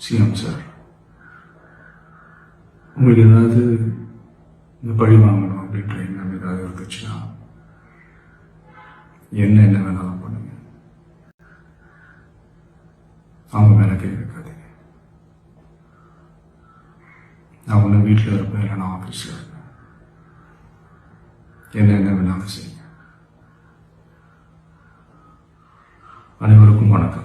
CM sir உங்களுக்கு ஏதாவது இந்த பழி வாங்கணும் அப்படின்ற எண்ணம் ஏதாவது இருந்துச்சுன்னா என்ன என்ன வேணாலும் பண்ணுங்க அவங்க மேலே கை வைக்காதீங்க நான் ஒன்று வீட்டில் இருப்பேன் இல்லை நான் ஆஃபீஸில் இருப்பேன் என்ன என்ன வேணாலும் செய்யுங்க அனைவருக்கும் வணக்கம்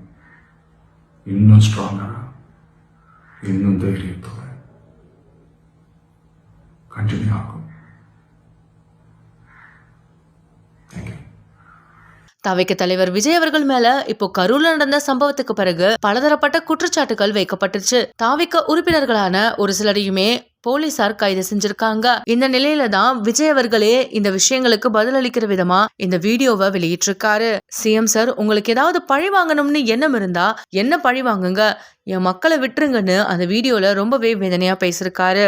இன்னும் ஸ்ட்ராங்கராக இன்னும் தைரியத்தோடு? கண்டினியூ ஆகும் தவைக்க தலைவர் விஜய் அவர்கள் மேல இப்போ கரூர்ல நடந்த சம்பவத்துக்கு பிறகு பலதரப்பட்ட குற்றச்சாட்டுகள் வைக்கப்பட்டுச்சு. தாவிக்க உறுப்பினர்களான ஒரு சிலரையுமே போலீசார் கைது செஞ்சிருக்காங்க. இந்த நிலையில தான் விஜய் அவர்களே இந்த விஷயங்களுக்கு பதில் அளிக்கிற விதமா இந்த வீடியோவை வெளியிட்டிருக்காரு. சிஎம் சார் உங்களுக்கு ஏதாவது பழி வாங்கணும்னு எண்ணம் இருந்தா என்ன பழி வாங்குங்க? என் மக்களை விட்டுருங்கன்னு அந்த வீடியோல ரொம்பவே வேதனையா பேசியிருக்காரு.